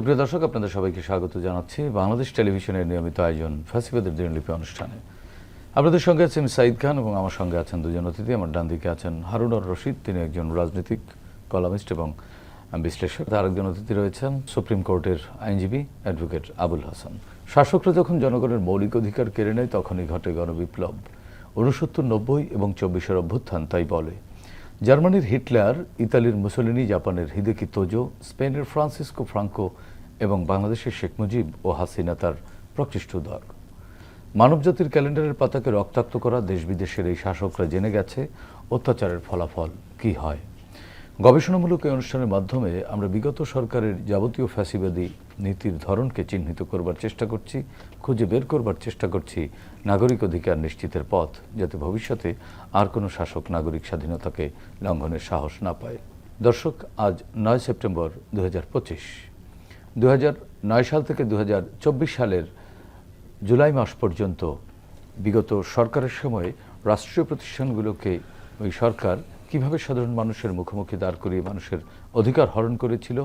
সুপ্রিয় দর্শক, আপনাদের সবাইকে স্বাগত জানাচ্ছি বাংলাদেশ টেলিভিশনের নিয়মিত আয়োজন ফাঁসিবাদের দিনলিপি অনুষ্ঠানে। আপনাদের সঙ্গে আছেন সাইদ খান এবং আমার সঙ্গে আছেন দুজন অতিথি। আমার ডান দিকে আছেন হারুনর রশিদ, তিনি একজন রাজনৈতিক কলামিস্ট এবং বিশ্লেষক। তার একজন অতিথি রয়েছেন সুপ্রিম কোর্টের আইনজীবী অ্যাডভোকেট আবুল হাসান। শাসকরা যখন জনগণের মৌলিক অধিকার কেড়ে নেয়, তখনই ঘটে গণবিপ্লব। উনসত্তর নব্বই এবং চব্বিশের অভ্যুত্থান তাই বলে। জার্মানির হিটলার, ইতালির মুসোলিনি, জাপানের হিদেকি তোজো, স্পেনের ফ্রান্সিসকো ফ্রাঙ্কো এবং বাংলাদেশের শেখ মুজিব ও হাসিনা তার প্রকৃষ্ট উদার মানবজাতির ক্যালেন্ডারের পাতাকে রক্তাক্ত করা দেশ বিদেশের এই শাসকরা জেনে গেছে অত্যাচারের ফলাফল কি হয়। গবেষণামূলক এই অনুষ্ঠানের মাধ্যমে আমরা বিগত সরকারের যাবতীয় ফ্যাসিবাদী নীতির ধরনকে চিহ্নিত করবার চেষ্টা করছি, খুঁজে বের করবার চেষ্টা করছি নাগরিক অধিকার নিশ্চিতের পথ, যাতে ভবিষ্যতে আর কোনো শাসক নাগরিক স্বাধীনতাকে লঙ্ঘনের সাহস না পায়। দর্শক, আজ নয় সেপ্টেম্বর দু দু সাল থেকে দু হাজার চব্বিশ সালের জুলাই মাস পর্যন্ত বিগত সরকারের সময়ে রাষ্ট্রীয় প্রতিষ্ঠানগুলোকে ওই সরকার কীভাবে সাধারণ মানুষের মুখোমুখি দাঁড় করিয়ে মানুষের অধিকার হরণ করেছিল,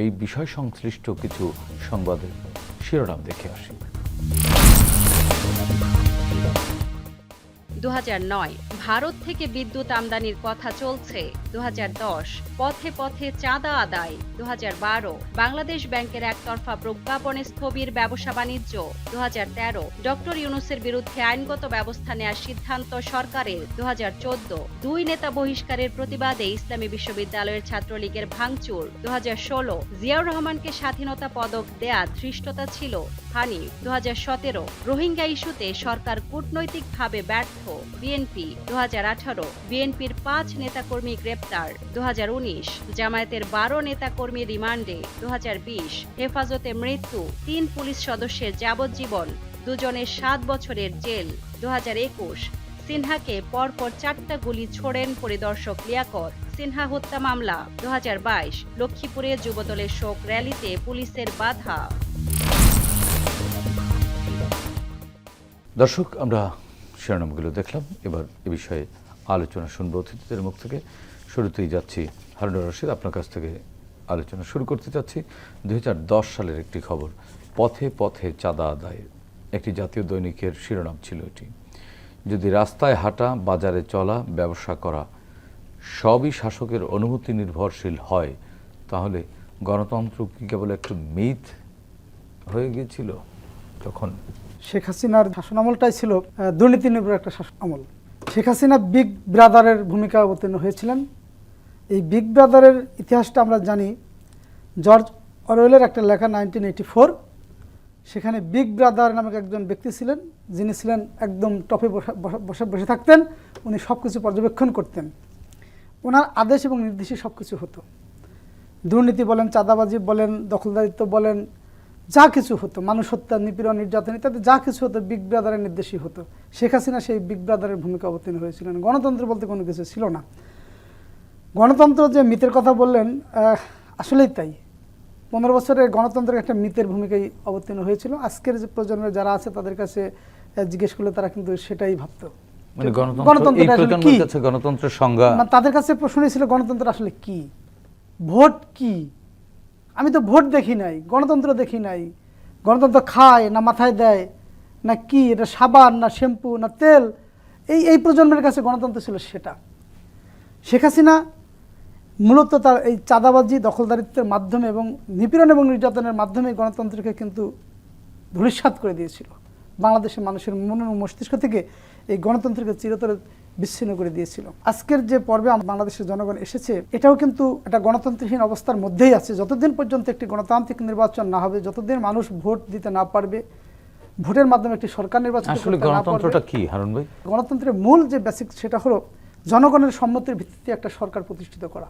এই বিষয় সংশ্লিষ্ট কিছু সংবাদের শিরোনাম দেখে আসি। দু হাজার নয়। ভারত থেকে বিদ্যুৎ আমদানির কথা চলছে দু হাজার দশ। পথে পথে চাঁদা আদায় দু হাজার বারো। বাংলাদেশ ব্যাংকের একতরফা প্রজ্ঞাপনে স্থবির ব্যবসা বাণিজ্য দু ডক্টর ইউনুসের বিরুদ্ধে আইনগত ব্যবস্থা নেওয়ার সিদ্ধান্ত সরকারের দু দুই নেতা বহিষ্কারের প্রতিবাদে ইসলামী বিশ্ববিদ্যালয়ের ছাত্রলীগের ভাঙচুর দু হাজার ষোলো। জিয়াউর রহমানকে স্বাধীনতা পদক দেয়া ধৃষ্টতা ছিল হানি দু হাজার সতেরো। রোহিঙ্গা ইস্যুতে সরকার কূটনৈতিকভাবে ব্যর্থ। বিএনপি দু আঠারো, বিএনপির পাঁচ নেতাকর্মী গ্রেপ্তার দু জামায়াতের বারো নেতাকর্মী রিমান্ডে দু হেফাজতে মৃত্যু, তিন পুলিশ সদস্যের যাবজ্জীবন দুজনের সাত বছরের জেল দু একুশ, সিনহাকে পরপর চারটা গুলি ছোড়েন পরিদর্শক লিয়াকত, সিনহা হত্যা মামলা দু লক্ষ্মীপুরে যুবদলের শোক র্যালিতে পুলিশের বাধা। দর্শক, আমরা শিরোনামগুলো দেখলাম। এবার এ বিষয়ে আলোচনা শুনব। অতিথিদের মুখ থেকে শুরুতেই যাচ্ছি হারুন রশিদ। আপনার কাছ থেকে আলোচনা শুরু করতে চাচ্ছি। দু হাজার দশ সালের একটি খবর, পথে পথে চাঁদা আদায় একটি জাতীয় দৈনিকের শিরোনাম ছিল এটি। যদি রাস্তায় হাঁটা, বাজারে চলা, ব্যবসা করা সবই শাসকের অনুমতি নির্ভরশীল হয়, তাহলে গণতন্ত্র কি কেবল একটু মিথ হয়ে গিয়েছিল? তখন শেখ হাসিনার শাসনামলটাই ছিল আহ, দুর্নীতি নির্ভর একটা শাসন আমল। শেখ হাসিনা বিগ ব্রাদারের ভূমিকা অবতীর্ণ হয়েছিলেন। এই বিগ ব্রাদারের ইতিহাসটা আমরা জানি। জর্জ অরওয়েলের একটা লেখা নাইনটিন এইটি ফোর। সেখানে বিগ ব্রাদার নামক একজন ব্যক্তি ছিলেন যিনি ছিলেন একদম টপে বসে বসে থাকতেন। উনি সব কিছু পর্যবেক্ষণ করতেন। ওনার আদেশ এবং নির্দেশে সব কিছু হতো। দুর্নীতি বলেন চাঁদাবাজি বলেন দখলদারিত্ব বলেন যা কিছু হতো মানুষ হত্যা নিপীড়ন নির্যাতন ইত্যাদি যা কিছু হতো বিগ ব্রাদারের নির্দেশই হতো। শেখ হাসিনা সেই বিগ ব্রাদারের ভূমিকা অবতীর্ণ হয়েছিলেন। গণতন্ত্র বলতে কোনো কিছু ছিল না। গণতন্ত্র যে মিথের কথা বললেন আসলেই তাই। পনেরো বছরের গণতন্ত্রের একটা মিথের ভূমিকাই অবতীর্ণ হয়েছিল। আজকের যে প্রজন্মের যারা আছে তাদের কাছে জিজ্ঞেস করলে তারা কিন্তু সেটাই ভাবতো। মানে গণতন্ত্র গণতন্ত্রের সংজ্ঞা মানে তাদের কাছে প্রশ্নই ছিল গণতন্ত্র আসলে কি? ভোট কি? আমি তো ভোট দেখি নাই, গণতন্ত্র দেখি নাই। গণতন্ত্র খায় না মাথায় দেয়, না কি, এটা সাবান, না শ্যাম্পু, না তেল। এই এই প্রজন্মের কাছে গণতন্ত্র ছিল সেটা। শেখ হাসিনা মূলত তার এই চাঁদাবাজি, দখলদারিত্বের মাধ্যমে এবং নিপীড়ন এবং নির্যাতনের মাধ্যমে গণতন্ত্রকে কিন্তু ধূলিসাৎ করে দিয়েছিল। বাংলাদেশের মানুষের মন মস্তিষ্ক থেকে এই গণতন্ত্রকে চিরতরে বিচ্ছিন্ন করে দিয়েছিল। আজকের যে পর্বে বাংলাদেশের জনগণ এসেছে এটাও কিন্তু একটা গণতন্ত্রহীন অবস্থার মধ্যেই আছে। যতদিন পর্যন্ত একটি গণতান্ত্রিক নির্বাচন না হবে যতদিন মানুষ ভোট দিতে না পারবে ভোটের মাধ্যমে একটি সরকার নির্বাচন আসলে গণতন্ত্রটা কি হারুন ভাই? গণতন্ত্রের মূল যে বেসিক সেটা হলো জনগণের সম্মতির ভিত্তিতে একটা সরকার প্রতিষ্ঠিত করা।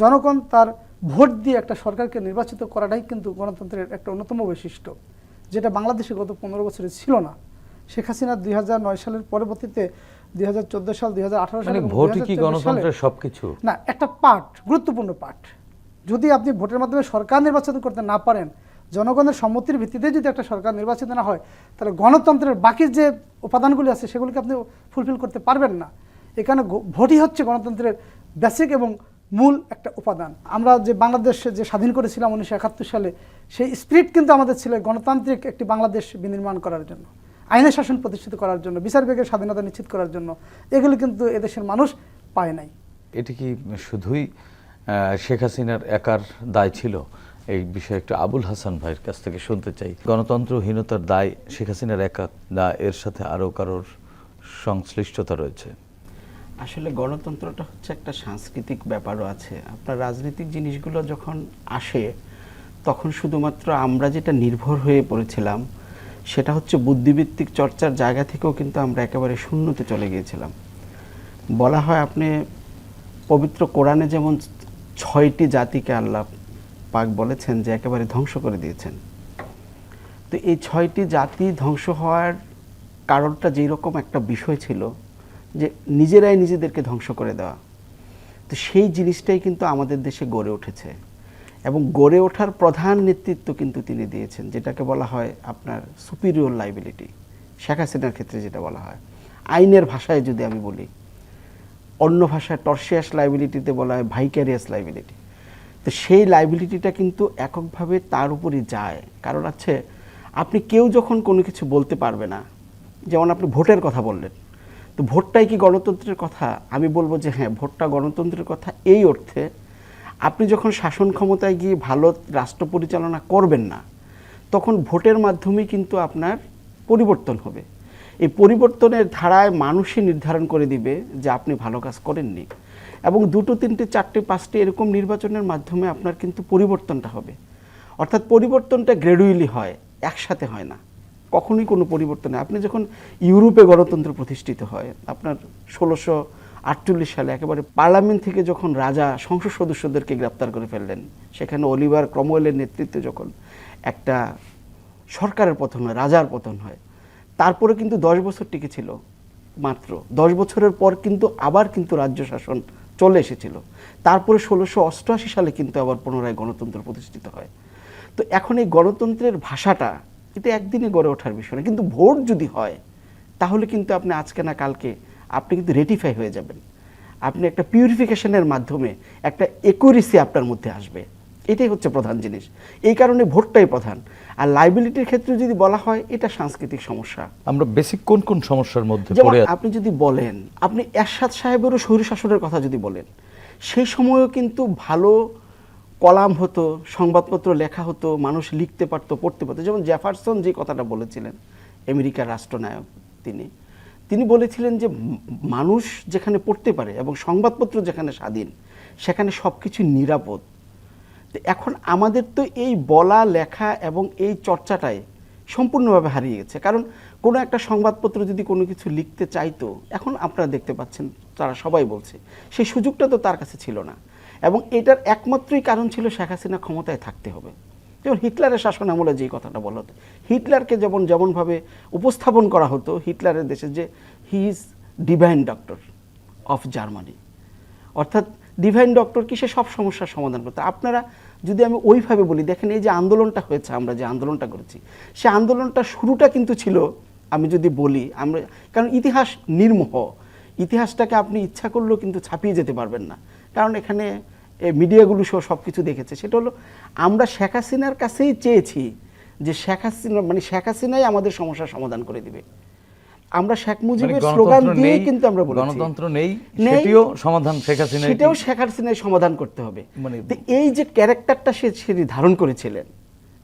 জনগণ তার ভোট দিয়ে একটা সরকারকে নির্বাচিত করাটাই কিন্তু গণতন্ত্রের একটা অন্যতম বৈশিষ্ট্য যেটা বাংলাদেশে গত পনেরো বছরে ছিল না। শেখ হাসিনা দুই হাজার নয় সালের পরবর্তীতে দুই সাল দুই সাল মানে ভোটই কি 2024 সালে- গণতন্ত্রের সবকিছু? না একটা পার্ট গুরুত্বপূর্ণ পার্ট। যদি আপনি ভোটের মাধ্যমে সরকার নির্বাচন করতে না পারেন জনগণের সম্মতির ভিত্তিতে যদি একটা সরকার নির্বাচিত না হয় তাহলে গণতন্ত্রের বাকি যে উপাদানগুলি আছে সেগুলিকে আপনি ফুলফিল করতে পারবেন না। এখানে ভোটই হচ্ছে গণতন্ত্রের বেসিক এবং মূল একটা উপাদান। আমরা যে বাংলাদেশে যে স্বাধীন করেছিলাম উনিশশো একাত্তর সালে সেই স্পিরিট কিন্তু আমাদের ছিল গণতান্ত্রিক একটি বাংলাদেশ বিনির্মাণ করার জন্য। আইনের শাসন প্রতিষ্ঠিত করার জন্য বিচার বিভাগের স্বাধীনতা নিশ্চিত করার জন্য এগুলো কিন্তু এদেশের মানুষ পায় নাই। এটি কি শুধুই শেখ হাসিনার একার দায় ছিল? এই বিষয়ে একটু আবুল হাসান ভাইয়ের কাছ থেকে শুনতে চাই। গণতন্ত্রহীনতার দায় শেখ হাসিনার একা না এর সাথে আরও কারোর সংশ্লিষ্টতা রয়েছে? আসলে গণতন্ত্রটা হচ্ছে একটা সাংস্কৃতিক ব্যাপারও আছে। আপনার রাজনৈতিক জিনিসগুলো যখন আসে তখন শুধুমাত্র আমরা যেটা নির্ভর হয়ে পড়েছিলাম সেটা হচ্ছে বুদ্ধিভিত্তিক চর্চার জায়গা থেকেও কিন্তু আমরা একেবারে শূন্যতে চলে গিয়েছিলাম। বলা হয় আপনি পবিত্র কোরআনে যেমন ছয়টি জাতিকে আল্লাহ পাক বলেছেন যে একেবারে ধ্বংস করে দিয়েছেন। তো এই ছয়টি জাতি ধ্বংস হওয়ার কারণটা যেই রকম একটা বিষয় ছিল যে নিজেরাই নিজেদেরকে ধ্বংস করে দেওয়া। তো সেই জিনিসটাই কিন্তু আমাদের দেশে গড়ে উঠেছে। এবং গড়ে ওঠার প্রধান নেতৃত্ব কিন্তু তিনি দিয়েছেন, যেটাকে বলা হয় আপনার সুপিরিয়র লাইবিলিটি শেখ হাসিনার ক্ষেত্রে যেটা বলা হয়। আইনের ভাষায় যদি আমি বলি, অন্য ভাষায় টর্সিয়াস লাইবিলিটিতে বলা হয় ভাইক্যারিয়াস লাইবিলিটি তো সেই লাইবিলিটিটা কিন্তু এককভাবে তার উপরই যায়। কারণ আছে, আপনি কেউ যখন কোনো কিছু বলতে পারবে না, যেমন আপনি ভোটের কথা বললেন, তো ভোটটাই কি গণতন্ত্রের কথা? আমি বলব যে হ্যাঁ ভোটটা গণতন্ত্রের কথা। এই অর্থে আপনি যখন শাসন ক্ষমতায় গিয়ে ভালো রাষ্ট্র পরিচালনা করবেন না, তখন ভোটের মাধ্যমেই কিন্তু আপনার পরিবর্তন হবে। এই পরিবর্তনের ধারায় মানুষই নির্ধারণ করে দিবে যে আপনি ভালো কাজ করেননি। এবং দুটো, তিনটে, চারটে, পাঁচটি এরকম নির্বাচনের মাধ্যমে আপনার কিন্তু পরিবর্তনটা হবে। অর্থাৎ পরিবর্তনটা গ্র্যাডুয়ালি হয়, একসাথে হয় না। কখনোই কোনো পরিবর্তন আপনি যখন ইউরোপে গণতন্ত্র প্রতিষ্ঠিত হয়, আপনার ষোলোশো আটচল্লিশ সালে একেবারে পার্লামেন্ট থেকে যখন রাজা সংসদ সদস্যদেরকে গ্রেপ্তার করে ফেললেন, সেখানে অলিভার ক্রমওয়েলের নেতৃত্বে যখন একটা সরকারের পতন হয়, রাজার পতন হয়, তারপরে কিন্তু দশ বছর টিকেছিল মাত্র। দশ বছরের পর কিন্তু আবার কিন্তু রাজ্য শাসন চলে এসেছিল। তারপরে ষোলোশো অষ্টআশি সালে কিন্তু আবার পুনরায় গণতন্ত্র প্রতিষ্ঠিত হয়। তো এখন এই গণতন্ত্রের ভাষাটা এটা একদিনে গড়ে ওঠার বিষয় না। কিন্তু ভোট যদি হয়, তাহলে কিন্তু আপনি আজকে না কালকে আপনি কিন্তু রেটিফাই হয়ে যাবেন। আপনি একটা পিউরিফিকেশনের মাধ্যমে একটা একুরেসি আপনার মধ্যে আসবে। এটাই হচ্ছে প্রধান জিনিস। এই কারণে ভোটটাই প্রধান। আর লাইবিলিটির ক্ষেত্রে যদি বলা হয় এটা সাংস্কৃতিক সমস্যা। আমরা বেসিক কোন কোন সমস্যার মধ্যে পড়ে আপনি যদি বলেন আপনি এরশাদ সাহেবেরও স্বৈর শাসনের কথা যদি বলেন সেই সময়ও কিন্তু ভালো কলাম হতো সংবাদপত্র লেখা হতো মানুষ লিখতে পারতো পড়তে পারতো। যেমন জেফারসন যে কথাটা বলেছিলেন আমেরিকার রাষ্ট্রনায়ক তিনি। তিনি বলেছিলেন যে মানুষ যেখানে পড়তে পারে এবং সংবাদপত্র যেখানে স্বাধীন, সেখানে সব কিছু নিরাপদ এখন আমাদের তো এই বলা, লেখা এবং এই চর্চাটাই সম্পূর্ণভাবে হারিয়ে গেছে। কারণ কোনো একটা সংবাদপত্র যদি কোনো কিছু লিখতে চাইতো, এখন আপনারা দেখতে পাচ্ছেন, তারা সবাই বলছে, সেই সুযোগটা তো তার কাছে ছিল না। এবং এটার একমাত্রই কারণ ছিল শেখ হাসিনা ক্ষমতায় থাকতে হবে। যেমন হিটলারের শাসন আমলে যেই কথাটা বলা হতো হিটলারকে যেমন যেমনভাবে উপস্থাপন করা হতো, হিটলারের দেশে যে he is divine doctor of Germany অর্থাৎ ডিভাইন ডক্টর কি সে সব সমস্যার সমাধান করতে। আপনারা যদি আমি ওইভাবে বলি, দেখেন এই যে আন্দোলনটা হয়েছে আমরা যে আন্দোলনটা করেছি, সে আন্দোলনটা শুরুটা কিন্তু ছিল, আমি যদি বলি, আমরা, কারণ ইতিহাস নির্মোহ। ইতিহাসটাকে আপনি ইচ্ছা করলেও কিন্তু ছাপিয়ে যেতে পারবেন না। কারণ এখানে মিডিয়াগুলো সহ সব কিছু দেখেছে। সেটা হলো আমরা শেখ হাসিনার কাছেই চেয়েছি যে শেখ হাসিনা মানে শেখ হাসিনাই আমাদের সমস্যার সমাধান করে দিবে। আমরা শেখ মানে মুজিবের স্লোগান গণতন্ত্র দিয়ে কিন্তু আমরা বলেছি। গণতন্ত্র নেই। সেটিও সমাধান শেখ হাসিনা সেটাও শেখ হাসিনায় সমাধান করতে হবে। মানে- এই যে ক্যারেক্টারটা সে সে ধারণ করেছিলেন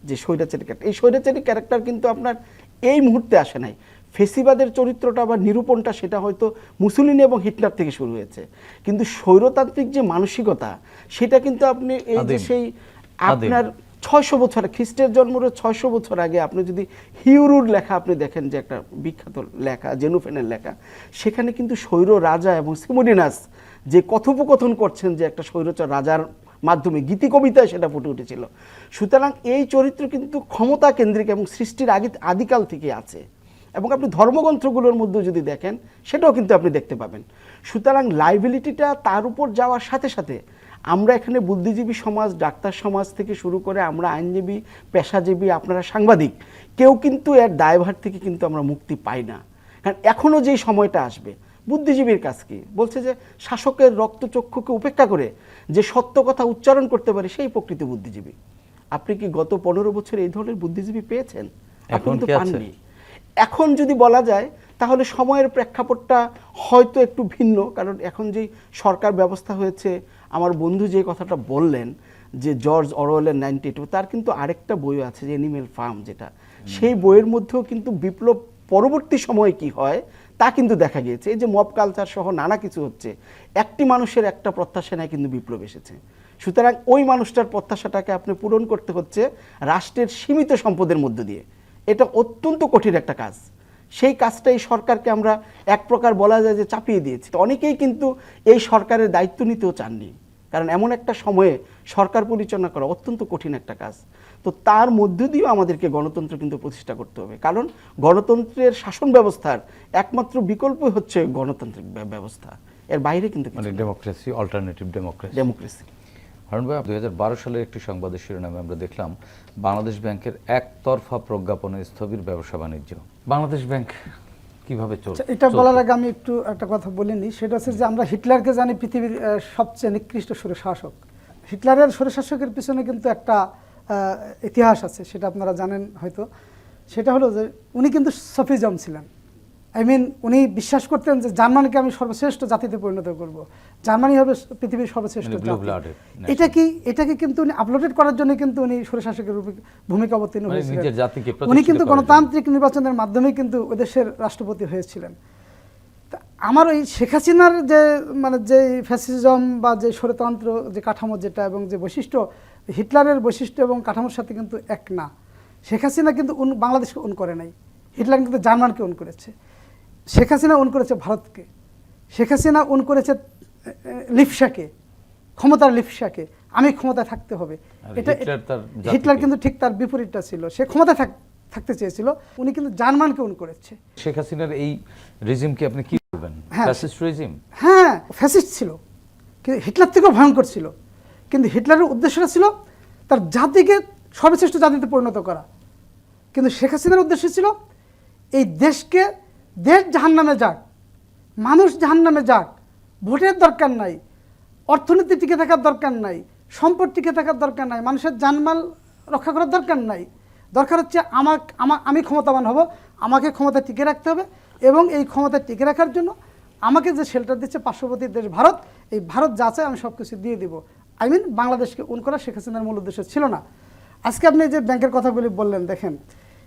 যে স্বৈরাচারী ক্যারেক্টার এই স্বৈরাচারী ক্যারেক্টার কিন্তু আপনার এই মুহূর্তে আসে নাই। ফেসিবাদের চরিত্রটা বা নিরূপণটা সেটা হয়তো মুসুলিনি এবং হিটলার থেকে শুরু হয়েছে। কিন্তু স্বৈরতান্ত্রিক যে মানসিকতা সেটা কিন্তু আপনি এই যে সেই আপনার ছয়শো বছর খ্রিস্টের জন্মের ছয়শো বছর আগে আপনি যদি হিউরুর লেখা আপনি দেখেন যে একটা বিখ্যাত লেখা জেনুফেনের লেখা সেখানে কিন্তু স্বৈর রাজা এবং সিমোডিনাস যে কথোপকথন করছেন যে একটা স্বৈরচার রাজার মাধ্যমে গীতি কবিতায় সেটা ফুটে উঠেছিল। সুতরাং এই চরিত্র কিন্তু ক্ষমতা কেন্দ্রিক এবং সৃষ্টির আগে আদিকাল থেকে আছে। এবং আপনি ধর্মগ্রন্থগুলোর মধ্যে যদি দেখেন সেটাও কিন্তু আপনি দেখতে পাবেন। সুতরাং লাইবিলিটিটা তার উপর যাওয়ার সাথে সাথে আমরা এখানে বুদ্ধিজীবী সমাজ ডাক্তার সমাজ থেকে শুরু করে আমরা আইনজীবী পেশাজীবী আপনারা সাংবাদিক কেউ কিন্তু এর দায়ভার থেকে কিন্তু আমরা মুক্তি পাই না। কারণ এখনও যেই সময়টা আসবে বুদ্ধিজীবীর কাজ কি? বলছে যে শাসকের রক্তচক্ষুকে উপেক্ষা করে যে সত্য কথা উচ্চারণ করতে পারে সেই প্রকৃতি বুদ্ধিজীবী। আপনি কি গত পনেরো বছর এই ধরনের বুদ্ধিজীবী পেয়েছেন? আপনি এখন কিন্তু পাননি। এখন যদি বলা যায় তাহলে সময়ের প্রেক্ষাপটটা হয়তো একটু ভিন্ন। কারণ এখন যেই সরকার ব্যবস্থা হয়েছে আমার বন্ধু যে কথাটা বললেন যে জর্জ অরওয়েলের নাইনটি টু তার কিন্তু আরেকটা বইও আছে যে এনিমেল ফার্ম যেটা। সেই বইয়ের মধ্যেও কিন্তু বিপ্লব পরবর্তী সময়ে কি হয় তা কিন্তু দেখা গিয়েছে। এই যে মব কালচার সহ নানা কিছু হচ্ছে একটি মানুষের একটা প্রত্যাশা নেয় কিন্তু বিপ্লব এসেছে। সুতরাং ওই মানুষটার প্রত্যাশাটাকে আপনি পূরণ করতে হচ্ছে রাষ্ট্রের সীমিত সম্পদের মধ্য দিয়ে। এটা অত্যন্ত কঠিন একটা কাজ। সেই কাজটাই সরকারকে আমরা এক প্রকার বলা যায় যে চাপিয়ে দিয়েছি। তো অনেকেই কিন্তু এই সরকারের দায়িত্ব নিতেও চাননি। কারণ এমন একটা সময়ে সরকার পরিচালনা করা অত্যন্ত কঠিন একটা কাজ। তো তার মধ্য দিয়েও আমাদেরকে গণতন্ত্র কিন্তু প্রতিষ্ঠা করতে হবে। কারণ গণতন্ত্রের শাসন ব্যবস্থার একমাত্র বিকল্প হচ্ছে গণতান্ত্রিক ব্যবস্থা। এর বাইরে কিন্তু democracy alternative democracy democracy Harun ভাই দুই হাজার বারো সালের একটি সংবাদের শিরোনামে আমরা দেখলাম বাংলাদেশ ব্যাংকের একতরফা প্রজ্ঞাপনে স্থবির ব্যবসা বাণিজ্য। বাংলাদেশ ব্যাংক কীভাবে চলছে আচ্ছা, এটা বলার আগে আমি একটু একটা কথা বলিনি সেটা হচ্ছে যে আমরা হিটলারকে জানি পৃথিবীর সবচেয়ে নিকৃষ্ট শাসক হিটলারের শাসকের পিছনে কিন্তু একটা ইতিহাস আছে সেটা আপনারা জানেন হয়তো। সেটা হলো যে উনি কিন্তু সফিজম ছিলেন। আই মিন উনি বিশ্বাস করতেন যে জার্মানিকে আমি সর্বশ্রেষ্ঠ জাতিতে পরিণত করব। জার্মানি হবে পৃথিবীর সর্বশ্রেষ্ঠ মানে জাতি। এটা কি এটাকে কিন্তু উনি আপলোডেড করার জন্য কিন্তু উনি স্বৈরশাসকের রূপে- ভূমিকা অবতীর্ণ মানে হয়েছিলেন। উনি কিন্তু গণতান্ত্রিক নির্বাচনের মাধ্যমে কিন্তু ওই দেশের রাষ্ট্রপতি হয়েছিলেন। তা আমার ওই শেখ হাসিনার যে মানে যে ফ্যাসিজম বা যে স্বরতন্ত্র যে কাঠামো যেটা এবং যে বৈশিষ্ট্য হিটলারের বৈশিষ্ট্য এবং কাঠামোর সাথে কিন্তু এক না। শেখ হাসিনা কিন্তু বাংলাদেশকে উন করে নাই। হিটলার কিন্তু জার্মানকে উন করেছে। শেখ হাসিনা উন করেছে ভারতকে। শেখ হাসিনা উন করেছে লিপসাকে ক্ষমতার লিপসাকে। আমি ক্ষমতায় থাকতে হবে। এটা হিটলার কিন্তু ঠিক তার বিপরীতটা ছিল। সে ক্ষমতায় থাক- থাকতে চেয়েছিল। উনি কিন্তু জার্মানকে উন করেছে। শেখ হাসিনার এই রেজিমকে আপনি কি বলবেন? হ্যাঁ। Fascist regime? হ্যাঁ ফ্যাসিস্ট ছিল। কিন্তু হিটলার থেকেও ভয়ঙ্কর ছিল। কিন্তু হিটলারের উদ্দেশ্যটা ছিল তার জাতিকে সর্বশ্রেষ্ঠ জাতিতে পরিণত করা। কিন্তু শেখ হাসিনার উদ্দেশ্য ছিল এই দেশকে দেশ জাহান নামে যাক, মানুষ জাহান নামে যাক, ভোটের দরকার নাই, অর্থনীতি টিকে থাকার দরকার নাই, সম্পদ টিকে থাকার দরকার নাই, মানুষের জানমাল রক্ষা করার দরকার নাই। দরকার হচ্ছে আমার আমা- আমি ক্ষমতাবান হব, আমাকে ক্ষমতা টিকে রাখতে হবে এবং এই ক্ষমতা টিকে রাখার জন্য আমাকে যে শেল্টার দিচ্ছে পার্শ্ববর্তী দেশ ভারত, এই ভারত যা চায় আমি সব কিছু দিয়ে দিব। আই মিন বাংলাদেশকে উন করা শেখ হাসিনার মূল উদ্দেশ্য ছিল না। আজকে আপনি যে ব্যাংকের কথাগুলি বললেন, দেখেন,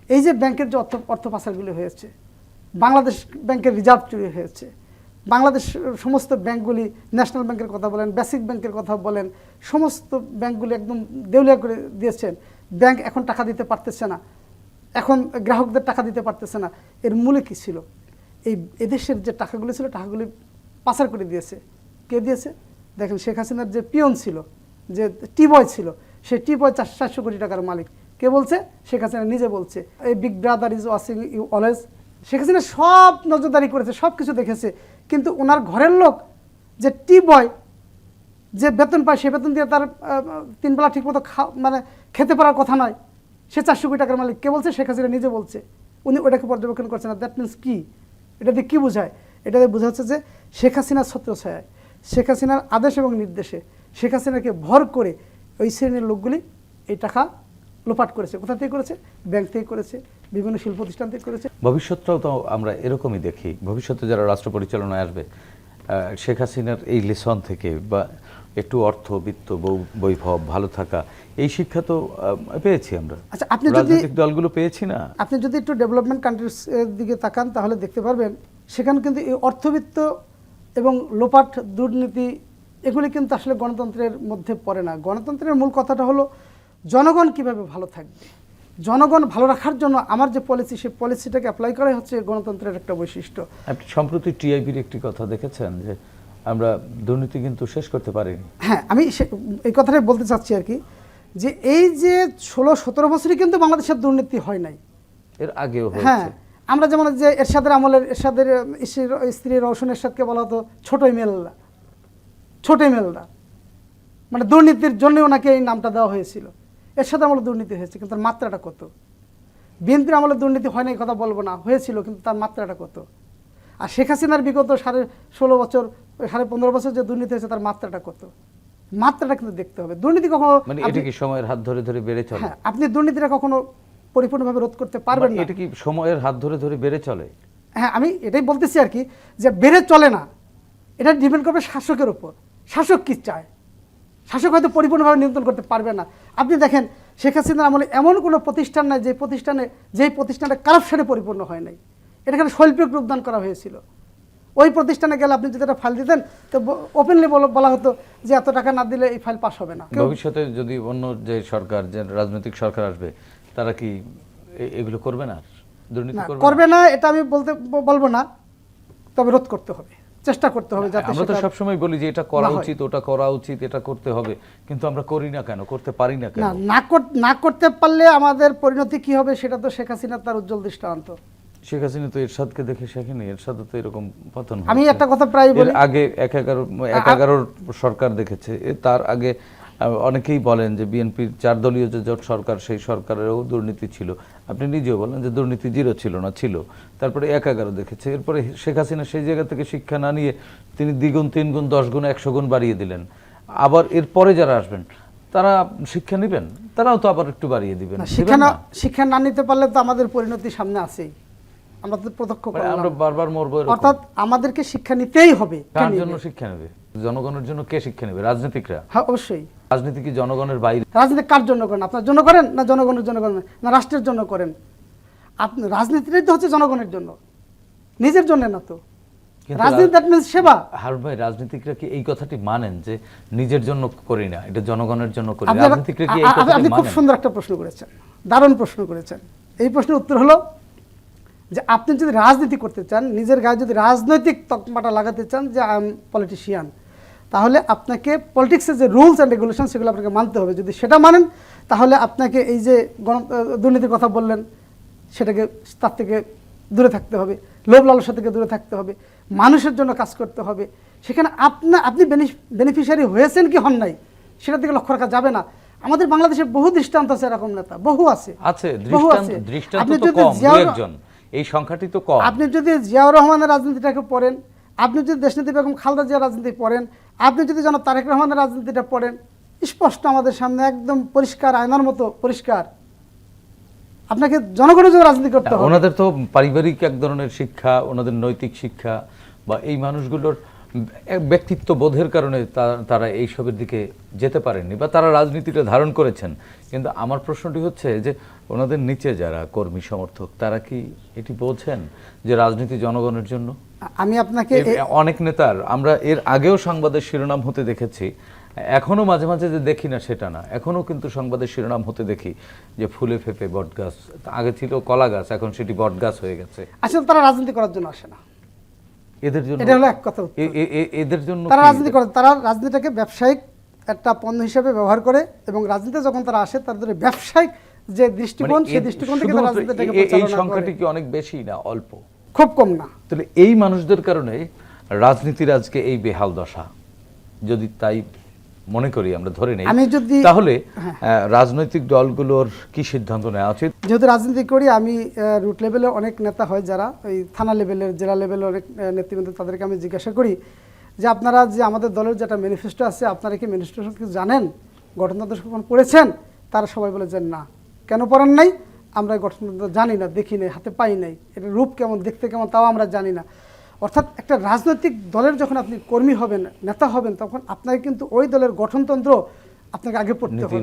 এই যে ব্যাংকের যে অর্থ অর্থ পাচারগুলি হয়েছে বাংলাদেশ ব্যাংকের রিজার্ভ চুরি হয়েছে। বাংলাদেশ সমস্ত ব্যাংকগুলি ন্যাশনাল ব্যাংকের কথা বলেন, বেসিক ব্যাংকের কথা বলেন, সমস্ত ব্যাংকগুলি একদম দেউলিয়া করে দিয়েছেন। ব্যাংক এখন টাকা দিতে পারতেছে না। এখন গ্রাহকদের টাকা দিতে পারতেছে না। এর মূলে কী ছিল? এই এদেশের যে টাকাগুলি ছিল, টাকাগুলি পাচার করে দিয়েছে। কে দিয়েছে? দেখেন শেখ হাসিনার যে পিয়ন ছিল, যে টি বয় ছিল, সে টি বয় চারশো কোটি টাকার মালিক। কে বলছে? শেখ হাসিনা নিজে বলছে। এই Big Brother is watching you always Sheikh Hasina সব নজরদারি করেছে সব কিছু দেখেছে। কিন্তু ওনার ঘরের লোক যে টি বয় যে বেতন পায় সে বেতন দিয়ে তার আহ, তিন বেলা ঠিকমতো খা মানে খেতে পারার কথা নয়। সে চারশো কোটি টাকার মালিক। কে বলছে? শেখ হাসিনা নিজে বলছে। উনি ওটাকে পর্যবেক্ষণ করছেন না। দ্যাট মিনস কী? এটা দিয়ে কী বোঝায়? এটা দিয়ে বোঝা হচ্ছে যে শেখ হাসিনার ছত্রছায়ায় শেখ হাসিনার আদেশ এবং নির্দেশে শেখ হাসিনাকে ভর করে ওই শ্রেণির লোকগুলি এই টাকা লোপাট করেছে। কোথা থেকে করেছে? ব্যাংক থেকে করেছে। বিভিন্ন শিল্প প্রতিষ্ঠান থেকে করেছে। ভবিষ্যৎটাও তো আমরা এরকমই দেখি। ভবিষ্যতে যারা রাষ্ট্র পরিচালনায় আসবে শেখ হাসিনার এই লেসন থেকে বা একটু অর্থ বিত্ত বৈভব ভালো থাকা এই শিক্ষা তো পেয়েছি আমরা। আচ্ছা, আপনি যদি- দলগুলো পেয়েছি না। আপনি যদি একটু ডেভেলপমেন্ট কান্ট্রিজ দিকে তাকান তাহলে দেখতে পারবেন সেখানে কিন্তু এই অর্থবিত্ত এবং লোপাট দুর্নীতি এগুলি কিন্তু আসলে গণতন্ত্রের মধ্যে পড়ে না। গণতন্ত্রের মূল কথাটা হলো জনগণ কীভাবে ভালো থাকবে? জনগণ ভালো রাখার জন্য আমার যে পলিসি সেই পলিসিটাকে অ্যাপ্লাই করাই হচ্ছে গণতন্ত্রের একটা বৈশিষ্ট্য। আপনি সম্প্রতি টিআইবির একটি কথা দেখেছেন যে আমরা দুর্নীতি কিন্তু শেষ করতে পারিনি। হ্যাঁ আমি এই কথাটাই বলতে চাচ্ছি আর কি যে এই যে ষোলো সতেরো বছরই কিন্তু বাংলাদেশের দুর্নীতি হয় নাই। এর আগেও হ্যাঁ আমরা যেমন যে এরশাদের আমলের এরশাদের স্ত্রী রওশন এরশাদকে বলা হতো ছোট ইমেলরা ছোট ইমেলরা। মানে দুর্নীতির জন্য ওনাকে এই নামটা দেওয়া হয়েছিল। এরশাদ আমলে দুর্নীতি হয়েছে কিন্তু তার মাত্রাটা কত? বিএনপির আমলে দুর্নীতি হয় না এই কথা বলব না হয়েছিল কিন্তু তার মাত্রাটা কত? আর শেখ হাসিনার বিগত সাড়ে ষোলো বছর সাড়ে পনেরো বছর যে দুর্নীতি হয়েছে তার মাত্রাটা কত? মাত্রাটা কিন্তু দেখতে হবে। দুর্নীতি কখনো মানে এটা কি সময়ের হাত ধরে ধরে বেড়ে চলে? হ্যাঁ আপনি দুর্নীতিটা কখনো পরিপূর্ণভাবে রোধ করতে পারবেন মানে না। এটা কি সময়ের হাত ধরে ধরে বেড়ে চলে? হ্যাঁ আমি এটাই বলতেছি আর কি যে বেড়ে চলে না এটা ডিপেন্ড করবে শাসকের উপর। শাসক কি চায়? শাসক হয়তো পরিপূর্ণভাবে নিয়ন্ত্রণ করতে পারবে না। আপনি দেখেন শেখ হাসিনার আমলে এমন কোনো প্রতিষ্ঠান নাই যে প্রতিষ্ঠানে যেই প্রতিষ্ঠানটা কারাপশনে পরিপূর্ণ হয় নাই। এটাখানে শৈল্পিক রূপদান করা হয়েছিল? ওই প্রতিষ্ঠানে গেলে আপনি যদি একটা ফাইল দিতেন তো ওপেনলি বলা হতো যে এত টাকা না দিলে এই ফাইল পাস হবে না। ভবিষ্যতে যদি অন্য যে সরকার যে রাজনৈতিক সরকার আসবে তারা কি এগুলো করবে না? করবে না? এটা আমি বলতে বলব না তবে রোধ করতে হবে। চেষ্টা করতে হবে যাতে আমরা তো সব সবসময় বলি যে এটা করা উচিত ওটা করা উচিত এটা করতে হবে। কিন্তু আমরা করি না কেন? করতে পারি না কেন? না না করতে পারলে আমাদের পরিণতি কি হবে সেটা তো শেখ হাসিনা তার উজ্জ্বল দৃষ্টান্ত। শেখ হাসিনা তো এরশাদকে দেখে শেখেনি এরশাদও তো এরকম পতন আমি একটা কথা প্রায় বলি আগে এক এগারো এক এগারোর সরকার দেখেছে তার আগে অনেকেই বলেন যে বিএনপির চার দলীয় যে জোট সরকার সেই সরকারেরও দুর্নীতি ছিল। আপনি নিজেও বলেন যে দুর্নীতি জিরো ছিল না ছিল। তারপরে এক এগারো দেখেছে। এরপরে শেখ হাসিনা সেই জায়গা থেকে শিক্ষা না নিয়ে তিনি দ্বিগুণ তিন গুণ দশ গুণ একশো গুণ বাড়িয়ে দিলেন। আবার এরপরে যারা আসবেন তারা শিক্ষা নেবেন? তারাও তো আবার একটু বাড়িয়ে দিবেন। শিক্ষা? শিক্ষা না নিতে পারলে তো আমাদের পরিণতি সামনে আছেই। আমরা তো প্রত্যক্ষ মানে আমরা বারবার মরবো অর্থাৎ আমাদেরকে শিক্ষা নিতেই হবে কার জন্য শিক্ষা নেবে? জনগণের জন্য কে শিক্ষা নেবে? রাজনীতিকরা? হ্যাঁ অবশ্যই। রাজনীতি কি জনগণের বাইরে? রাজনীতি কার জন্য করেন? আপনার জন্য করেন না জনগণের জন্য করেন? না রাষ্ট্রের জন্য করেন? আপনি রাজনীতিটাই তো হচ্ছে জনগণের জন্য। নিজের জন্য না তো। রাজনীতি দ্যাট মিনস সেবা। হারুন ভাই রাজনীতিকরা কি এই কথাটি মানেন যে নিজের জন্য করি না এটা জনগণের জন্য করি? রাজনীতিকরা কি আপনি খুব সুন্দর একটা প্রশ্ন করেছেন। দারুণ প্রশ্ন করেছেন। এই প্রশ্নের উত্তর হলো যে আপনি যদি রাজনীতি করতে চান নিজের গায়ে যদি রাজনৈতিক তকমাটা লাগাতে চান যে আই এম পলিটিশিয়ান তাহলে আপনাকে পলিটিক্সের যে রুলস অ্যান্ড রেগুলেশন সেগুলো আপনাকে মানতে হবে। যদি সেটা মানেন তাহলে আপনাকে এই যে গণ দুর্নীতির কথা বললেন সেটাকে তার থেকে দূরে থাকতে হবে। লোভ লালসা থেকে দূরে থাকতে হবে। মানুষের জন্য কাজ করতে হবে। সেখানে আপনা আপনি বেনিফিশিয়ারি হয়েছেন কি হন নাই সেটার দিকে লক্ষ্য রাখা যাবে না। আমাদের বাংলাদেশে বহু দৃষ্টান্ত আছে এরকম নেতা বহু আছে। আছে বহু দৃষ্টান্ত আছে। দৃষ্টান্ত আপনি যদি কম একজন। এই সংখ্যাটি তো কম। আপনি যদি জিয়াউর রহমানের রাজনীতিটাকে পড়েন আপনি যদি দেশনীতি বেগম খালদা জিয়ার রাজনীতি পড়েন আপনি যদি যেন তারেক রহমানের রাজনীতিটা পড়েন স্পষ্ট আমাদের সামনে একদম পরিষ্কার আয়নার মতো পরিষ্কার। আপনাকে জনগণের জন্য রাজনীতি করতে হবে। ওনাদের তো পারিবারিক এক ধরনের শিক্ষা ওনাদের নৈতিক শিক্ষা বা এই মানুষগুলোর ব্যক্তিত্ব বোধের কারণে তারা এইসবের দিকে যেতে পারেননি বা তারা রাজনীতিটা ধারণ করেছেন। কিন্তু আমার প্রশ্নটি হচ্ছে যে ওনাদের নিচে যারা কর্মী সমর্থক তারা কি এটি বলছেন যে রাজনীতি জনগণের জন্য? আমি আপনাকে অনেক নেতার আমরা এর আগেও সংবাদের শিরোনাম হতে দেখেছি এখনও মাঝে মাঝে যে দেখি না সেটা না এখনও কিন্তু সংবাদের শিরোনাম হতে দেখি যে ফুলে ফেপে বটগাছ আগে ছিল কলা গাছ এখন সেটি বটগাছ হয়ে গেছে। আসলে তারা রাজনীতি করার জন্য আসে না। এদের জন্য এটা হলো এক কথা এদের জন্য তারা রাজনীতি করে তারা রাজনীতিটাকে ব্যবসায়িক একটা পণ্য হিসেবে ব্যবহার করে এবং রাজনীতিতে যখন তারা আসে তাদের ব্যবসায়িক যে মানে দৃষ্টিকোণ সেই দৃষ্টিকোণ থেকে তারা রাজনীতিটাকে এই সংখ্যাটি কি অনেক বেশি না অল্প? খুব কম না। তাহলে এই মানুষদের কারণে রাজনীতির আজকে এই বেহাল দশা যদি তাই মনে করি আমরা ধরে নেই। আমি যদি- তাহলে হ্যাঁ। রাজনৈতিক দলগুলোর কি সিদ্ধান্ত নেওয়া উচিত? যেহেতু রাজনীতি করি আমি রুট লেভেলে অনেক নেতা হয় যারা ওই থানা লেভেলের জেলা লেভেলের অনেক নেতৃবৃন্দ তাদেরকে আমি জিজ্ঞাসা করি যে আপনারা যে আমাদের দলের যেটা ম্যানিফেস্টো আছে আপনারা কি ম্যানিফেস্টো কিছু জানেন? গঠনতন্ত্র কখন পড়েছেন? তারা সবাই বলে যে না। কেন পড়েন নাই? আমরা গঠনতন্ত্র জানি না দেখি নাই হাতে পাই নাই। এটা রূপ কেমন দেখতে কেমন তাও আমরা জানি না। অর্থাৎ একটা রাজনৈতিক দলের যখন আপনি কর্মী হবেন, নেতা হবেন, তখন আপনাকে কিন্তু ওই দলের গঠনতন্ত্র আপনাকে আগে পড়তে হবে।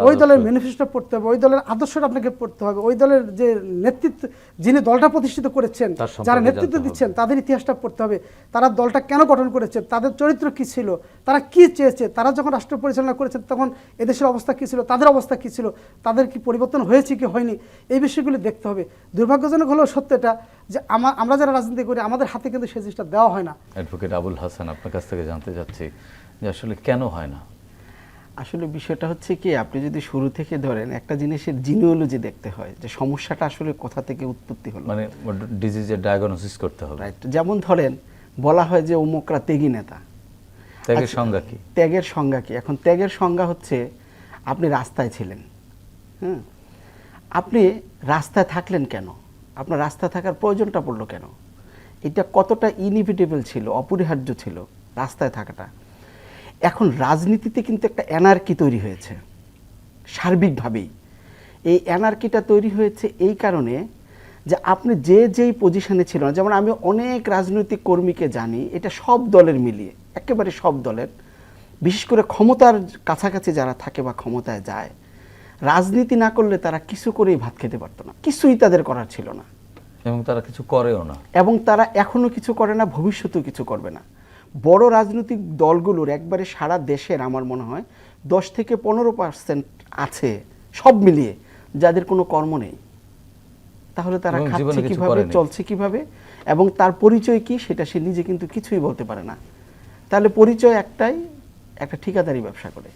ওই দলের ম্যানিফেস্টো পড়তে হবে ওই দলের আদর্শটা আপনাকে পড়তে হবে ওই দলের যে নেতৃত্ব যিনি দলটা প্রতিষ্ঠিত করেছেন যারা নেতৃত্ব দিচ্ছেন তাদের ইতিহাসটা পড়তে হবে তারা দলটা কেন গঠন করেছে তাদের চরিত্র কি ছিল তারা কি চেয়েছে তারা যখন রাষ্ট্র পরিচালনা করেছেন তখন এদেশের অবস্থা কি ছিল তাদের অবস্থা কি ছিল তাদের কি পরিবর্তন হয়েছে কি হয়নি এই বিষয়গুলি দেখতে হবে। দুর্ভাগ্যজনক হলেও সত্য এটা যে আমা- আমরা যারা রাজনীতি করি আমাদের হাতে কিন্তু সেই জিনিসটা দেওয়া হয় না। অ্যাডভোকেট আবুল হাসান আপনার কাছ থেকে জানতে চাচ্ছি যে আসলে কেন হয় না? আসলে বিষয়টা হচ্ছে কি আপনি যদি শুরু থেকে ধরেন একটা জিনিসের জিনিওলজি দেখতে হয় যে সমস্যাটা আসলে কোথা থেকে উৎপত্তি হলো। মানে ডিজিজের ডায়াগনোসিস করতে হবে। রাইট যেমন ধরেন বলা হয় যে অমুকরা ত্যাগী নেতা। ত্যাগের আচ্ছা। সংজ্ঞা কি? ত্যাগের সংজ্ঞা কি? এখন ত্যাগের সংজ্ঞা হচ্ছে আপনি রাস্তায় ছিলেন। হুম? আপনি রাস্তায় থাকলেন কেন? আপনার রাস্তায় থাকার প্রয়োজনটা পড়ল কেন? এটা কতটা ইনইভিটেবল ছিল অপরিহার্য ছিল রাস্তায় থাকাটা? এখন রাজনীতিতে কিন্তু একটা অ্যানার্কি তৈরি হয়েছে সার্বিকভাবেই। এই অ্যানার্কিটা তৈরি হয়েছে এই কারণে যে আপনি যে যেই পজিশনে ছিল যেমন আমি অনেক রাজনৈতিক কর্মীকে জানি এটা সব দলের মিলিয়ে একেবারে সব দলের বিশেষ করে ক্ষমতার কাছাকাছি যারা থাকে বা ক্ষমতায় যায় রাজনীতি না করলে তারা কিছু করেই ভাত খেতে পারতো না কিছুই তাদের করার ছিল না। এবং তারা কিছু করেও না। এবং তারা এখনও কিছু করে না ভবিষ্যতেও কিছু করবে না। বড় রাজনৈতিক দলগুলোর একবারে সারা দেশের আমার মনে হয় দশ থেকে পনেরো পার্সেন্ট আছে সব মিলিয়ে যাদের কোনো কর্ম নেই। তাহলে তারা খাচ্ছে কীভাবে চলছে কীভাবে? এবং তার পরিচয় কি? সেটা সে নিজে কিন্তু কিছুই বলতে পারে না। তাহলে পরিচয় একটাই একটা ঠিকাদারি ব্যবসা করে।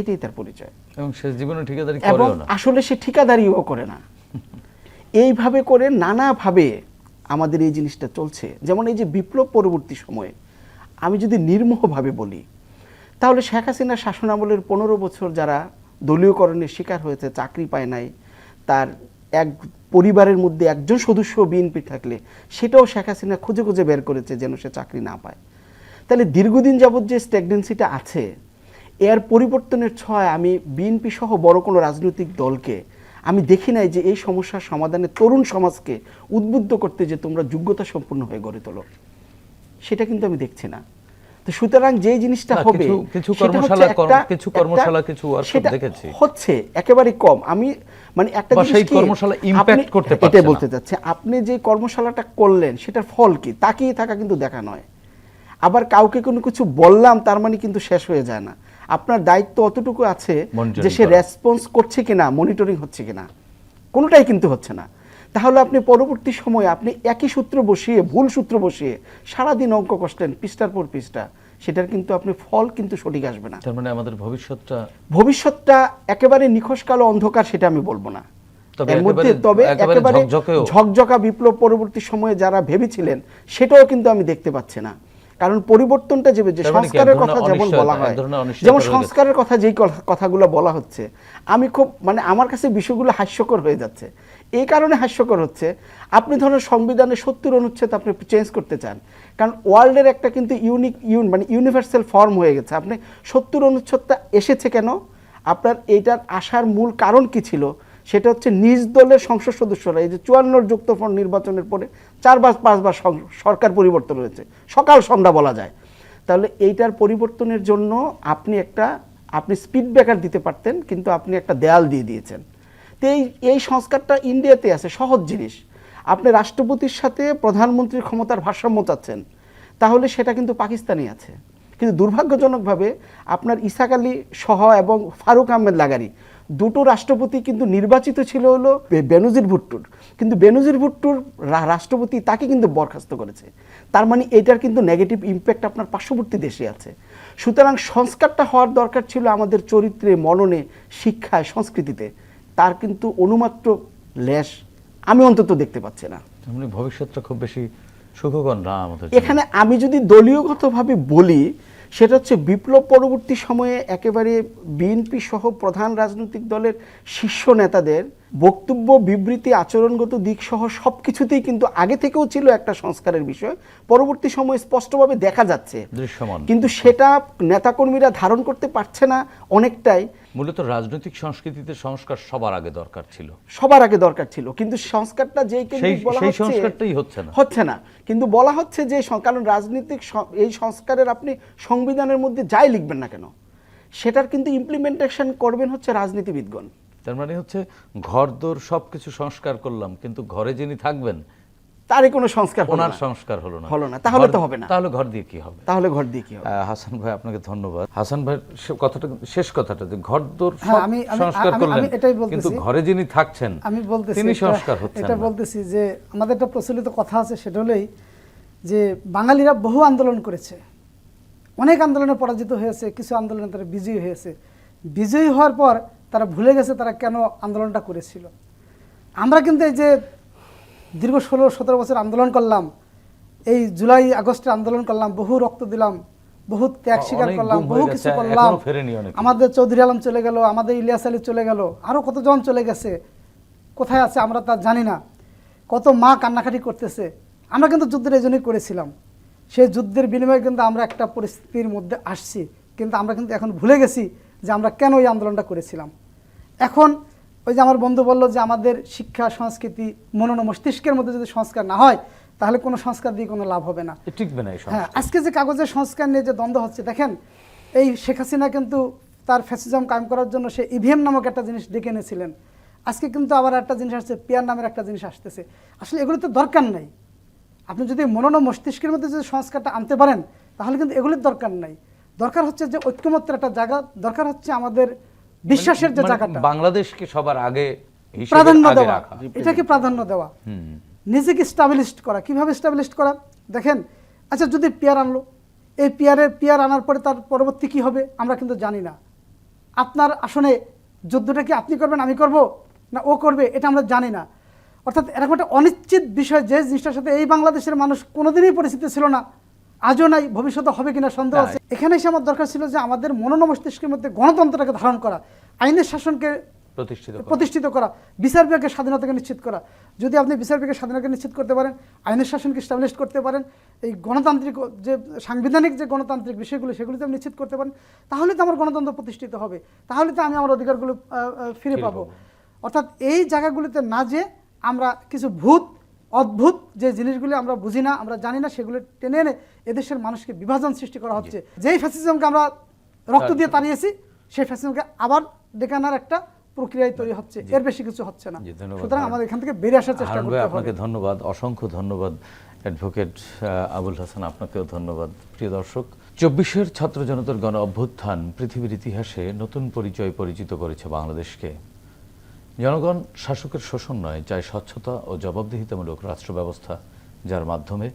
এটাই তার পরিচয়। এবং শেষ জীবনে ঠিকাদারি এবং আসলে সে ঠিকাদারিও করে না। এইভাবে করে নানাভাবে আমাদের এই জিনিসটা চলছে। যেমন এই যে বিপ্লব পরবর্তী সময়ে আমি যদি নির্মোহভাবে বলি, তাহলে শেখ হাসিনার শাসনামলের পনেরো বছর যারা দলীয়করণের শিকার হয়েছে, চাকরি পায় নাই, তার এক পরিবারের মধ্যে একজন সদস্য বিএনপি থাকলে সেটাও শেখ হাসিনা খুঁজে খুঁজে বের করেছে যেন সে চাকরি না পায়। তাহলে দীর্ঘদিন যাবৎ যে স্ট্যাগনেন্সিটা আছে, এর পরিবর্তনের ছয় আমি বিএনপি সহ বড় কোনো রাজনৈতিক দলকে আমি দেখি নাই যে এই সমস্যার সমাধানে তরুণ সমাজকে উদ্বুদ্ধ করতে যে তোমরা যোগ্যতা সম্পন্ন হয়ে গড়ে তোলো। সেটা কিন্তু আমি দেখছি না। তো সুতরাং যে জিনিসটা হবে কিছু- কর্মশালা, কিছু কর্মশালা, কিছু সেটা দেখেছি। হচ্ছে একেবারে কম। আমি মানে একটা জিনিস সেই কি, কর্মশালা আপনি- করতে পারছে না। বলতে চাচ্ছি আপনি যে কর্মশালাটা করলেন সেটার ফল কি? তাকিয়ে থাকা কিন্তু দেখা নয়। আবার কাউকে কোনো কিছু বললাম তার মানে কিন্তু শেষ হয়ে যায় না। আপনার দায়িত্ব অতটুকু আছে যে সে রেসপন্স করছে কিনা মনিটরিং হচ্ছে কিনা কোনোটাই কিন্তু হচ্ছে না। তাহলে আপনি পরবর্তী সময়ে আপনি একই সূত্র বসিয়ে ভুল সূত্র বসিয়ে সারাদিন অঙ্ক কষলেন পৃষ্ঠার পর পৃষ্ঠা। সেটার কিন্তু আপনি ফল কিন্তু সঠিক আসবে না। তার মানে আমাদের ভবিষ্যৎটা ভবিষ্যৎটা একেবারে নিখোঁজ কালো অন্ধকার সেটা আমি বলব না। তবে এর মধ্যে তবে একেবারে ঝকঝকা বিপ্লব পরবর্তী সময়ে যারা ভেবেছিলেন সেটাও কিন্তু আমি দেখতে পাচ্ছি না। কারণ পরিবর্তনটা যে মানে সংস্কারের কথা যেমন বলা হয় যেমন সংস্কারের কথা যেই কথা- কথাগুলো বলা হচ্ছে আমি খুব মানে আমার কাছে বিষয়গুলো হাস্যকর হয়ে যাচ্ছে। এই কারণে হাস্যকর হচ্ছে, আপনি ধরুন সংবিধানের সত্তর অনুচ্ছেদ আপনি চেঞ্জ করতে চান, কারণ ওয়ার্ল্ডের একটা কিন্তু ইউনিক ইউন মানে ইউনিভার্সাল ফর্ম হয়ে গেছে। আপনি সত্তর অনুচ্ছেদটা এসেছে কেন? আপনার এইটার আসার মূল কারণ কি ছিল? সেটা হচ্ছে নিজ দলের সংসদ সদস্যরা, এই যে চুয়ান্নর যুক্তফল নির্বাচনের পরে চারবার পাঁচবার সরকার পরিবর্তন হয়েছে, সকাল সন্ধ্যা বলা যায়। তাহলে এইটার পরিবর্তনের জন্য আপনি একটা, আপনি স্পিড ব্রেকার দিতে পারতেন, কিন্তু আপনি একটা দেয়াল দিয়ে দিয়েছেন। এই এই সংস্কারটা ইন্ডিয়াতে আছে, সহজ জিনিস। আপনি রাষ্ট্রপতির সাথে প্রধানমন্ত্রীর ক্ষমতার ভারসাম্য চাচ্ছেন, তাহলে সেটা কিন্তু পাকিস্তানি আছে। কিন্তু দুর্ভাগ্যজনকভাবে আপনার ইসাক আলী সহ এবং ফারুক আহমেদ লাগারি দুটো রাষ্ট্রপতি কিন্তু নির্বাচিত ছিল হলো বেনজির ভুট্টুর। কিন্তু বেনজির ভুট্টুর রাষ্ট্রপতি তাকে কিন্তু বরখাস্ত করেছে। তার মানে এটার কিন্তু নেগেটিভ ইম্প্যাক্ট আপনার পার্শ্ববর্তী দেশে আছে। সুতরাং সংস্কারটা হওয়ার দরকার ছিল আমাদের চরিত্রে, মননে, শিক্ষায়, সংস্কৃতিতে। তার কিন্তু অনুমাত্র লেশ আমি অন্তত দেখতে পাচ্ছি না। মানে ভবিষ্যৎটা খুব বেশি সুখকর না আমাদের এখানে আমি যদি দলীয়গতভাবে বলি সেটা হচ্ছে বিপ্লব পরবর্তী সময়ে একেবারে বিএনপি সহ প্রধান রাজনৈতিক দলের শীর্ষ নেতাদের বক্তব্য বিবৃতি আচরণগত দিক সহ সব কিছুতেই কিন্তু আগে থেকেও ছিল একটা সংস্কারের বিষয়। পরবর্তী সময়ে স্পষ্টভাবে দেখা যাচ্ছে। কিন্তু সেটা নেতাকর্মীরা ধারণ করতে পারছে না অনেকটাই। মূলত রাজনৈতিক সংস্কৃতিতে সংস্কার সবার আগে দরকার ছিল। সবার আগে দরকার ছিল। কিন্তু সংস্কারটা বলা সেই হচ্ছে সংস্কারটাই হচ্ছে না। হচ্ছে না। কিন্তু বলা হচ্ছে যে কারণ রাজনৈতিক এই সংস্কারের আপনি সংবিধানের মধ্যে যাই লিখবেন না কেন সেটার কিন্তু ইমপ্লিমেন্টেশন করবেন হচ্ছে রাজনীতিবিদগণ। তার মানে হচ্ছে ঘর দোর সবকিছু সংস্কার করলাম কিন্তু ঘরে যিনি থাকবেন তারই কোনো সংস্কার ওনার সংস্কার হলো না। হলো না, তাহলে তো হবে না। তাহলে ঘর দিয়ে কি হবে? তাহলে ঘর দিয়ে কি হবে? হাসান ভাই আপনাকে ধন্যবাদ। হাসান ভাই কথাটা শেষ কথাটা যে ঘর দোর হ্যাঁ, সব আমি- সংস্কার করলেন এটাই বলতেছি। কিন্তু ঘরে যিনি থাকছেন আমি বলতেছি তিনি সংস্কার হচ্ছেন এটা বলতেছি যে আমাদের একটা প্রচলিত কথা আছে সেটা হলেই যে বাঙালিরা বহু আন্দোলন করেছে। অনেক আন্দোলনে পরাজিত হয়েছে কিছু আন্দোলনে তারা বিজয়ী হয়েছে। বিজয়ী হওয়ার পর তারা ভুলে গেছে তারা কেন আন্দোলনটা করেছিল। আমরা কিন্তু এই যে দীর্ঘ ষোলো সতেরো বছর আন্দোলন করলাম এই জুলাই আগস্টে আন্দোলন করলাম বহু রক্ত দিলাম বহু ত্যাগ স্বীকার করলাম বহু কিছু করলাম। আমাদের চৌধুরী আলম চলে গেল আমাদের ইলিয়াস আলী চলে গেল আরও কতজন চলে গেছে কোথায় আছে আমরা তা জানি না। কত মা কান্নাকাটি করতেছে আমরা কিন্তু যুদ্ধের এই জন্যই করেছিলাম। সেই যুদ্ধের বিনিময়ে কিন্তু আমরা একটা পরিস্থিতির মধ্যে আসছি কিন্তু আমরা কিন্তু এখন ভুলে গেছি যে আমরা কেন এই আন্দোলনটা করেছিলাম। এখন ওই যে আমার বন্ধু বলল যে আমাদের শিক্ষা সংস্কৃতি মনন মস্তিষ্কের মধ্যে যদি সংস্কার না হয় তাহলে কোনো সংস্কার দিয়ে কোনো লাভ হবে না। টিকবে না হ্যাঁ আজকে যে কাগজের সংস্কার নিয়ে যে দ্বন্দ্ব হচ্ছে দেখেন এই শেখ হাসিনা কিন্তু তার ফ্যাসিজম কায়েম করার জন্য সে ইভিএম নামক একটা জিনিস ডেকে এনেছিলেন। আজকে কিন্তু আবার একটা জিনিস আসছে পিয়ার নামের একটা জিনিস আসতেছে। আসলে এগুলো তো দরকার নাই। আপনি যদি মনন মস্তিষ্কের মধ্যে যদি সংস্কারটা আনতে পারেন তাহলে কিন্তু এগুলির দরকার নাই। দরকার হচ্ছে যে ঐক্যমত্যের একটা জায়গা দরকার হচ্ছে আমাদের বিশ্বাসের যে মানে জায়গাটা। বাংলাদেশকে সবার আগে প্রাধান্য দেওয়া। এটাকে প্রাধান্য দেওয়া। নিজেকে স্টাবলিশড করা। কীভাবে স্টাবলিশড করা? দেখেন আচ্ছা যদি পিয়ার আনলো এই পিয়ারের পিয়ার আনার পরে তার পরবর্তী কি হবে? আমরা কিন্তু জানি না। আপনার আসনে যুদ্ধটা কি আপনি করবেন আমি করব? না ও করবে? এটা আমরা জানি না। অর্থাৎ এরকম একটা অনিশ্চিত বিষয় যে জিনিসটার সাথে এই বাংলাদেশের মানুষ কোনোদিনই পরিচিত ছিল না। আজও নাই ভবিষ্যতে হবে কিনা সন্দেহ আছে। এখানে এসে আমার দরকার ছিল যে আমাদের মনন মস্তিষ্কের মধ্যে গণতন্ত্রটাকে ধারণ করা আইনের শাসনকে প্রতিষ্ঠিত প্রতিষ্ঠিত করা বিচার বিভাগের স্বাধীনতাকে নিশ্চিত করা। যদি আপনি বিচার বিভাগের স্বাধীনতাকে নিশ্চিত করতে পারেন আইনের শাসনকে স্টাবলিশ করতে পারেন এই গণতান্ত্রিক যে সাংবিধানিক যে গণতান্ত্রিক বিষয়গুলো সেগুলো আপনি নিশ্চিত করতে পারেন তাহলে তো আমার গণতন্ত্র প্রতিষ্ঠিত হবে। তাহলে তো আমি আমার অধিকারগুলো ফিরে পাবো। অর্থাৎ এই জায়গাগুলিতে না যে আমরা কিছু ভূত অদ্ভুত যে জিনিসগুলি আমরা বুঝি না আমরা জানি না সেগুলো টেনে এনে এদেশের মানুষকে বিভাজন সৃষ্টি করা হচ্ছে। যেই ফ্যাসিজমকে আমরা রক্ত দিয়ে তাড়িয়েছি সেই ফ্যাসিজমকে আবার ডেকে আনার একটা প্রক্রিয়ায় তৈরি হচ্ছে। এর বেশি কিছু হচ্ছে না। সুতরাং আমাদের এখান থেকে বেরিয়ে আসার চেষ্টা করতে হবে। আপনাকে ধন্যবাদ। অসংখ্য ধন্যবাদ অ্যাডভোকেট আবুল হাসান আপনাকেও ধন্যবাদ। প্রিয় দর্শক চব্বিশের ছাত্র জনতার গণ অভ্যুত্থান পৃথিবীর ইতিহাসে নতুন পরিচয় পরিচিত করেছে বাংলাদেশকে। জনগণ শাসকের শোষণ নয় চাই স্বচ্ছতা ও জবাবদিহিতামূলক রাষ্ট্র ব্যবস্থা যার মাধ্যমে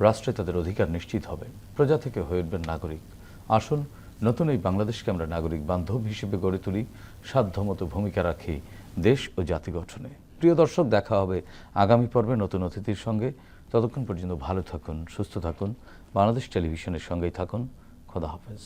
রাষ্ট্রে তাদের অধিকার নিশ্চিত হবে। প্রজা থেকে হয়ে উঠবেন নাগরিক। আসুন, নতুন এই বাংলাদেশকে আমরা নাগরিক বান্ধব হিসেবে গড়ে তুলি, সাধ্যমতো ভূমিকা রাখি দেশ ও জাতি গঠনে। প্রিয় দর্শক, দেখা হবে আগামী পর্বে নতুন অতিথির সঙ্গে। ততক্ষণ পর্যন্ত ভালো থাকুন, সুস্থ থাকুন। বাংলাদেশ টেলিভিশনের সঙ্গেই থাকুন। খোদা হাফেজ।